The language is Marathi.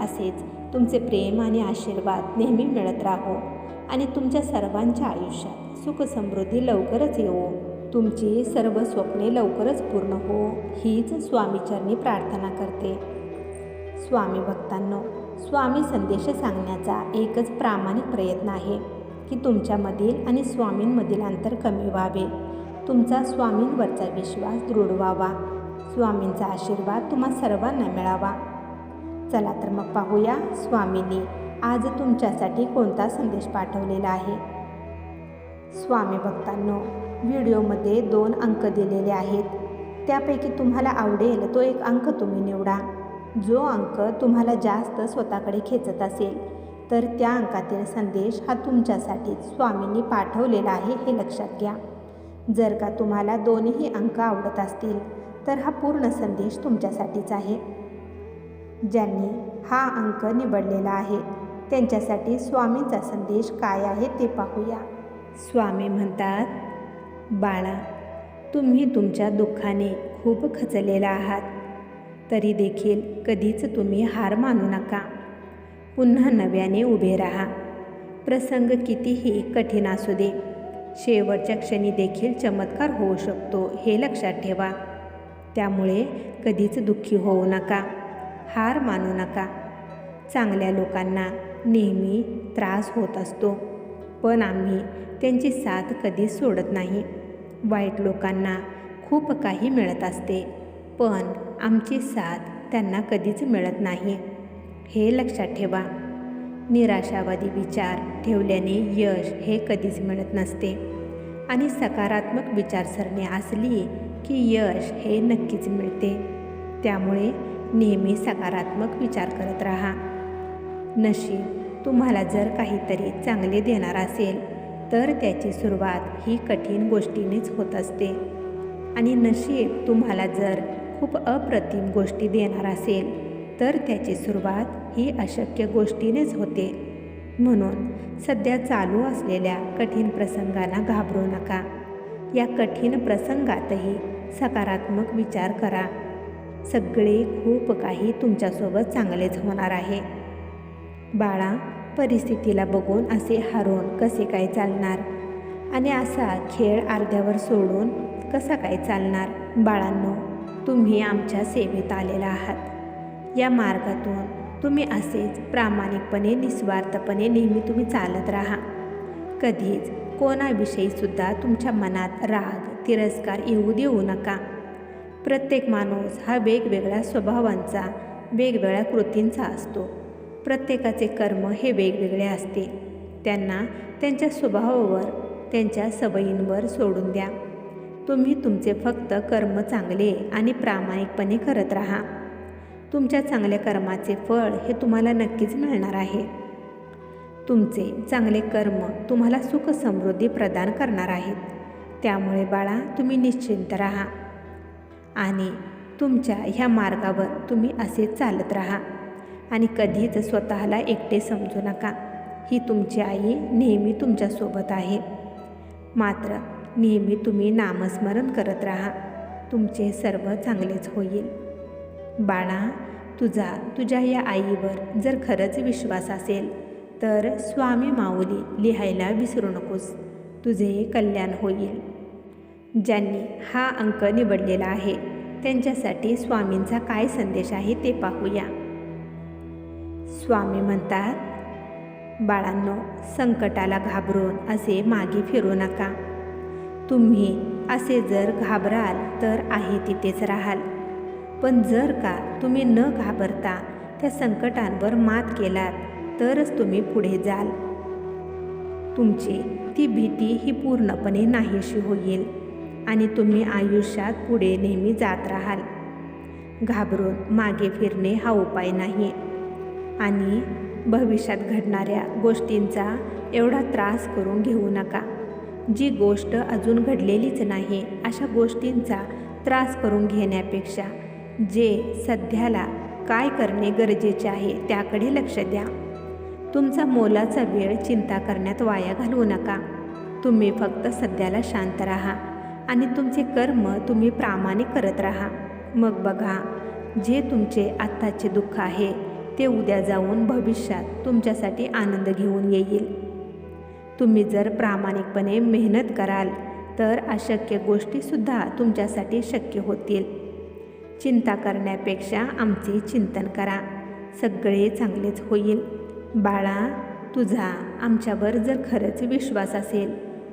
असेच तुमचे प्रेम आणि आशीर्वाद नेहमी मिळत राहो आणि तुमच्या सर्वांच्या आयुष्यात सुख समृद्धी लवकरच येवो. तुमची सर्व स्वप्ने लवकरच पूर्ण हो हीच स्वामीचरणी प्रार्थना करते. स्वामी भक्तांनो स्वामी संदेश सांगण्याचा एकच प्रामाणिक प्रयत्न आहे की तुमच्यामधील आणि स्वामींमधील अंतर कमी व्हावे. तुमचा स्वामींवरचा विश्वास दृढ व्हावा. स्वामींचा आशीर्वाद तुम्हा सर्वांना मिळावा. चला तर मग पाहूया स्वामींनी आज तुमच्यासाठी कोणता संदेश पाठवलेला आहे. स्वामी भक्तांनो व्हिडिओमध्ये दोन अंक दिलेले आहेत. त्यापैकी तुम्हाला आवडेल तो एक अंक तुम्ही निवडा. जो अंक तुम्हाला जास्त स्वतःकडे खेचत असेल तर त्या अंकातील संदेश हा तुमच्यासाठी स्वामींनी पाठवलेला आहे हे लक्षात घ्या. जर का तुम्हाला दोन्ही अंक आवडत असतील तर हा पूर्ण संदेश तुमच्यासाठीच आहे. ज्यांनी हा अंक निवडलेला आहे. त्यांच्यासाठी स्वामींचा संदेश काय आहे ते पाहूया. स्वामी म्हणतात बाळा तुम्ही तुमच्या दुःखाने खूप खचलेला आहात. तरी देखील कधीच तुम्ही हार मानू नका. पुन्हा नव्याने उभे राहा. प्रसंग कितीही कठीण असू दे शेवटच्या क्षणी देखील चमत्कार होऊ शकतो हे लक्षात ठेवा. त्यामुळे कधीच दुःखी होऊ नका. हार मानू नका. चांगल्या लोकांना नेहमी त्रास होत असतो. पण आम्ही त्यांची साथ कधीच सोडत नाही. वाईट लोकांना खूप काही मिळत असते. पण आमची साथ त्यांना कधीच मिळत नाही. हे लक्षात ठेवा. निराशावादी विचार ठेवल्याने यश हे कधीच मिळत नसते. आणि सकारात्मक विचारसरणी असली की यश हे नक्कीच मिळते. त्यामुळे नेहमी सकारात्मक विचार करत राहा. नशीब तुम्हाला जर काहीतरी चांगले देणार असेल तर त्याची सुरुवात ही कठीण गोष्टीनेच होत असते. आणि नशीब तुम्हाला जर खूप अप्रतिम गोष्टी देणार असेल तर त्याची सुरुवात ही अशक्य गोष्टीनेच होते. म्हणून सध्या चालू असलेल्या कठीण प्रसंगांना घाबरू नका. या कठीण प्रसंगातही सकारात्मक विचार करा. सगळे खूप काही तुमच्यासोबत चांगलेच होणार आहे. बाळा परिस्थितीला बघून असे हरवून कसे काय चालणार? आणि असा खेळ अर्ध्यावर सोडून कसा काय चालणार? बाळांनो तुम्ही आमच्या सेवेत आलेला आहात. या मार्गातून तुम्ही असेच प्रामाणिकपणे निस्वार्थपणे नेहमी तुम्ही चालत राहा. कधीच कोणाविषयीसुद्धा तुमच्या मनात राग तिरस्कार येऊ देऊ नका. प्रत्येक माणूस हा वेगवेगळ्या स्वभावांचा वेगवेगळ्या कृतींचा असतो. प्रत्येकाचे कर्म हे वेगवेगळे असते. त्यांना त्यांच्या स्वभावावर त्यांच्या सवयींवर सोडून द्या. तुम्ही तुमचे फक्त कर्म चांगले आणि प्रामाणिकपणे करत राहा. तुमच्या चांगल्या कर्माचे फळ हे तुम्हाला नक्कीच मिळणार आहे. तुमचे चांगले कर्म तुम्हाला सुख समृद्धी प्रदान करणार आहेत. त्यामुळे बाळा तुम्ही निश्चिंत राहा. आणि तुमच्या ह्या मार्गावर तुम्ही असे चालत राहा. आणि कधीच स्वतःला एकटे समजू नका. ही तुमची आई नेहमी तुमच्यासोबत आहे. मात्र नेहमी तुम्ही नामस्मरण करत राहा. तुमचे सर्व चांगलेच होईल. बाळा तुझा तुझ्या या आईवर जर खरंच विश्वास असेल तर स्वामी माऊली लिहायला विसरू नकोस. तुझे कल्याण होईल. ज्यांनी हा अंक निवडलेला आहे त्यांच्यासाठी स्वामींचा काय संदेश आहे ते पाहूया. स्वामी म्हणतात बाळांनो संकटाला घाबरून असे मागे फिरू नका. तुम्ही असे जर घाबराल तर आहे तिथेच राहाल. पण जर का तुम्ही न घाबरता त्या संकटांवर मात केलात तरच तुम्ही पुढे जाल. तुमची ती भीती ही पूर्णपणे नाहीशी होईल. आणि तुम्ही आयुष्यात पुढे नेहमी जात राहाल. घाबरून मागे फिरणे हा उपाय नाही. आणि भविष्यात घडणाऱ्या गोष्टींचा एवढा त्रास करून घेऊ नका. जी गोष्ट अजून घडलेलीच नाही अशा गोष्टींचा त्रास करून घेण्यापेक्षा जे सध्याला काय करणे गरजेचे आहे त्याकडे लक्ष द्या. तुमचा मोलाचा वेळ चिंता करण्यात वाया घालवू नका. तुम्ही फक्त सध्याला शांत राहा. आणि तुमचे कर्म तुम्ही प्रामाणिक करत राहा. मग बघा जे तुमचे आत्ताचे दुःख आहे ते उद्या जाऊन भविष्यात तुमच्यासाठी आनंद घेऊन येईल. तुम्ही जर प्रामाणिकपणे मेहनत कराल तर अशक्य गोष्टीसुद्धा तुमच्यासाठी शक्य होतील. चिंता करण्यापेक्षा आमचे चिंतन करा. सगळे चांगलेच होईल. बाळा तुझा आमच्यावर जर खरंच विश्वास असेल